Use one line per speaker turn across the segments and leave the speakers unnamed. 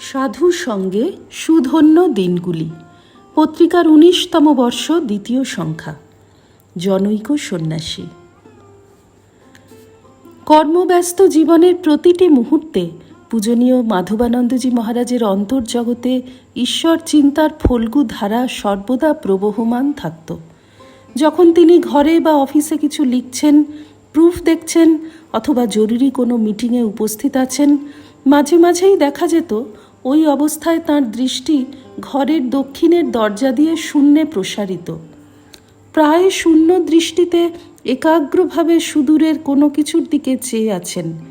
সাধুর সঙ্গে সুধন্য দিনগুলি, পত্রিকার উনিশতম বর্ষ দ্বিতীয় সংখ্যা, জনৈক সন্ন্যাসী। কর্মব্যস্ত জীবনের প্রতিটি মুহূর্তে পূজনীয় মাধবানন্দজি মহারাজের অন্তর্জগতে ঈশ্বর চিন্তার ফল্গু ধারা সর্বদা প্রবহমান থাকত। যখন তিনি ঘরে বা অফিসে কিছু লিখছেন, প্রুফ দেখছেন অথবা জরুরি কোনো মিটিংয়ে উপস্থিত আছেন, মাঝে মাঝেই দেখা যেত ওই অবস্থায় তার দৃষ্টি ঘরের দক্ষিণের দরজা দিয়ে শূন্যে প্রসারিত। প্রায় শূন্য দৃষ্টিতে একাগ্রভাবে সুদূরের কোনো কিছুর দিকে চেয়ে আছেন।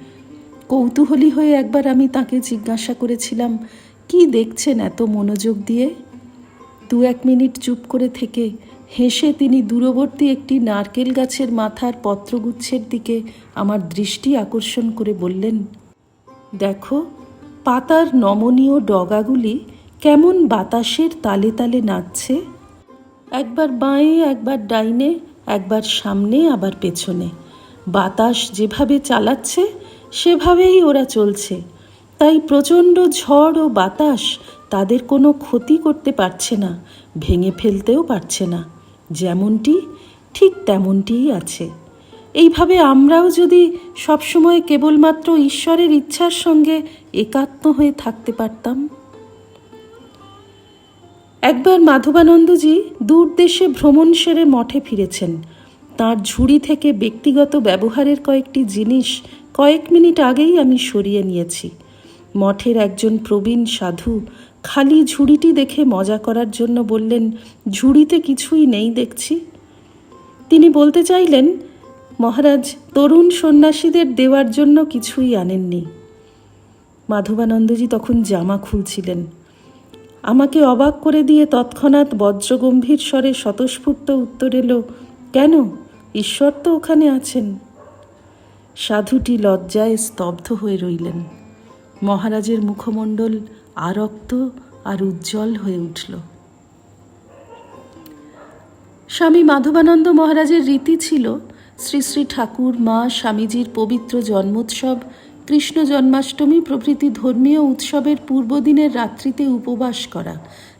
কৌতূহলী হয়ে একবার আমি তাকে জিজ্ঞাসা করেছিলাম, কি দেখছেন এত মনোযোগ দিয়ে? দু এক মিনিট চুপ করে থেকে হেসে তিনি দূরবর্তী একটি নারকেল গাছের মাথার পত্রগুচ্ছের দিকে আমার দৃষ্টি আকর্ষণ করে বললেন, দেখো, পাতার নমনীয় ডগাগুলি কেমন বাতাসের তালে তালে নাচছে। একবার বাঁয়ে, একবার ডাইনে, একবার সামনে, আবার পেছনে। বাতাস যেভাবে চালাচ্ছে সেভাবেই ওরা চলছে। তাই প্রচণ্ড ঝড় ও বাতাস তাদের কোনো ক্ষতি করতে পারছে না, ভেঙে ফেলতেও পারছে না। যেমনটি, ঠিক তেমনটিই আছে। এইভাবে আমরাও যদি সবসময় কেবলমাত্র ঈশ্বরের ইচ্ছার সঙ্গে একাত্ম হয়ে থাকতে পারতাম। একবার মাধবানন্দজি দূর দেশে ভ্রমণ সেরে মঠে ফিরেছেন। তার ঝুড়ি থেকে ব্যক্তিগত ব্যবহারের কয়েকটি জিনিস কয়েক মিনিট আগেই আমি সরিয়ে নিয়েছি। মঠের একজন প্রবীণ সাধু খালি ঝুড়িটি দেখে মজা করার জন্য বললেন, ঝুড়িতে কিছুই নেই দেখছি। তিনি বলতে চাইলেন, মহারাজ, তরুণ সন্ন্যাসীদের দেওয়ার জন্য কিছুই আনেননি। মাধবানন্দজি তখন জামা খুলছিলেন। আমাকে অবাক করে দিয়ে তৎক্ষণাৎ বজ্রগম্ভীর স্বরে স্বতঃস্ফূর্ত উত্তর এলো, কেন? ঈশ্বর তো ওখানে আছেন। সাধুটি লজ্জায় স্তব্ধ হয়ে রইলেন। মহারাজের মুখমণ্ডল আরক্ত আর উজ্জ্বল হয়ে উঠল। স্বামী মাধবানন্দ মহারাজের রীতি ছিল, শ্রী শ্রী ঠাকুর, মা, স্বামীজির পবিত্র জন্মোৎসব, কৃষ্ণ জন্মাষ্টমী প্রভৃতি ধর্মীয় উৎসবের পূর্বদিনের রাত্রিতে উপবাস করা,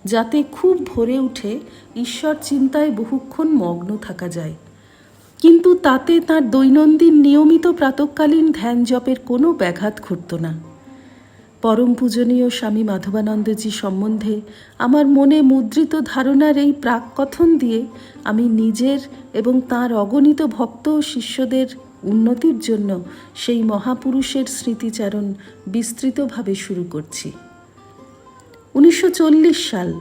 যাতে খুব ভোরে উঠে ঈশ্বর চিন্তায় বহুক্ষণ মগ্ন থাকা যায়। কিন্তু তাতে তার দৈনন্দিন নিয়মিত প্রাতকালীন ধ্যান জপের কোনো ব্যাঘাত ঘটত না। পরম পূজনীয় স্বামী মাধবানন্দজি সম্বন্ধে আমার মনে মুদ্রিত ধারণার এই প্রাককথন দিয়ে আমি নিজের এবং তার অগণিত ভক্ত ও শিষ্যদের উন্নতির জন্য সেই মহাপুরুষের স্মৃতিচারণ বিস্তৃতভাবে শুরু করছি। উনিশশো চল্লিশ সাল,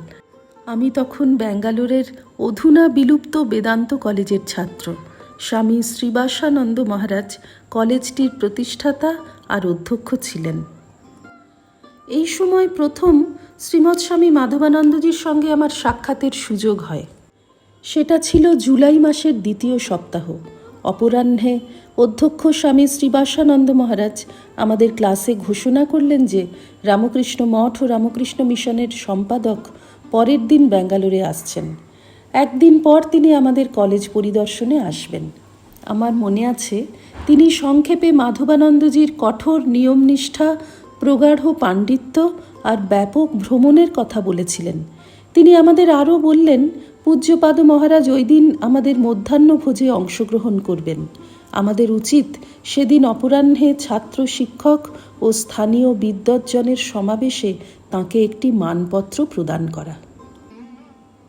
আমি তখন ব্যাঙ্গালোরের অধুনা বিলুপ্ত বেদান্ত কলেজের ছাত্র। স্বামী শ্রীবাসানন্দ মহারাজ কলেজটির প্রতিষ্ঠাতা আর অধ্যক্ষ ছিলেন। এই সময় প্রথম শ্রীমৎ স্বামী মাধবানন্দজির সঙ্গে আমার সাক্ষাতের সুযোগ হয়। সেটা ছিল জুলাই মাসের দ্বিতীয় সপ্তাহ। অপরাহ্নে অধ্যক্ষ স্বামী শ্রীবাসানন্দ মহারাজ আমাদের ক্লাসে ঘোষণা করলেন যে রামকৃষ্ণ মঠ ও রামকৃষ্ণ মিশনের সম্পাদক পরের দিন ব্যাঙ্গালোরে আসছেন। একদিন পর তিনি আমাদের কলেজ পরিদর্শনে আসবেন। আমার মনে আছে, তিনি সংক্ষেপে মাধবানন্দজির কঠোর নিয়মনিষ্ঠা, প্রগাঢ় পাণ্ডিত্য আর ব্যাপক ভ্রমণের কথা বলেছিলেন। তিনি আমাদের আরও বললেন, পূজ্যপাদ মহারাজ ওই দিন আমাদের মধ্যাহ্ন ভোজে অংশগ্রহণ করবেন। আমাদের উচিত সেদিন অপরাহ্নে ছাত্র শিক্ষক ও স্থানীয় বিদ্বজ্জনের সমাবেশে তাকে একটি মানপত্র প্রদান করা।